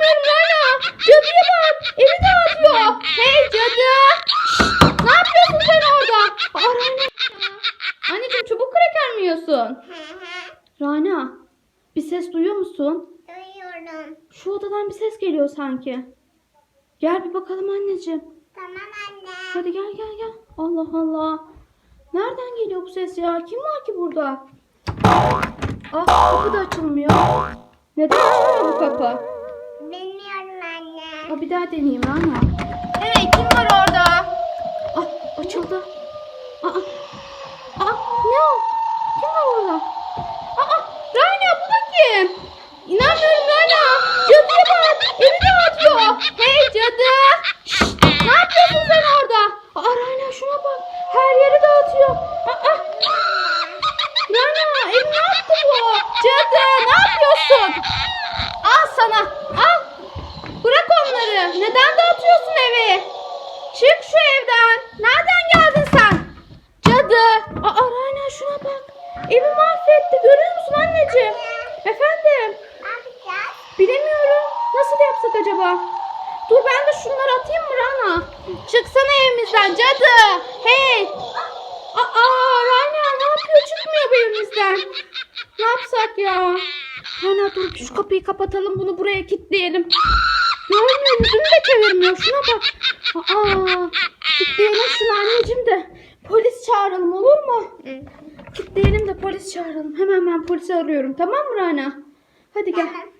İnanmıyorum Rana. Cadıya bak. Evi dağıtıyor. Hey cadı. Ne yapıyorsun sen orada? Aa, Rana. Anneciğim çubuk kraker mi yiyorsun? Rana. Bir ses duyuyor musun? Duyuyorum. Şu odadan bir ses geliyor sanki. Gel bir bakalım anneciğim. Tamam anne. Hadi gel gel gel. Allah Allah. Nereden geliyor bu ses ya? Kim var ki burada? Ah kapı da açılmıyor. Neden açılmıyor bu kapı? Aa, bir daha deneyeyim Rana. Hey kim var orada? Ah açıldı. Aa, aa ne o? Kim var orada? Aa Rana bu da kim? İnanmıyorum Rana. Cadıya bak. Evi dağıtıyor. Hey cadı. Şşt, ne yapıyorsun sen orada? Aa Rana şuna bak. Her yeri dağıtıyor. Aa, Rana ev ne yaptı bu? Cadı ne yapıyorsun? Al sana. Al. Bırak onları. Neden dağıtıyorsun evi? Çık şu evden. Nereden geldin sen? Cadı. Aa Rana şuna bak. Evi mahvetti. Görüyor musun anneciğim? Efendim? Ne yapacağız? Bilemiyorum. Nasıl yapsak acaba? Dur ben de şunları atayım mı Rana? Çıksana evimizden cadı. Hey. Aa Rana ne yapıyor? Çıkmıyor bu evimizden. Ne yapsak ya? Rana dur şu kapıyı kapatalım bunu buraya kilitleyelim. Görmüyor yüzünü de çevirmiyor. Şuna bak. Aa, kilitleyelim anneciğim de. Polis çağıralım olur mu? Kilitleyelim de polis çağıralım. Hemen ben polisi arıyorum. Tamam mı Rana? Hadi gel. Tamam.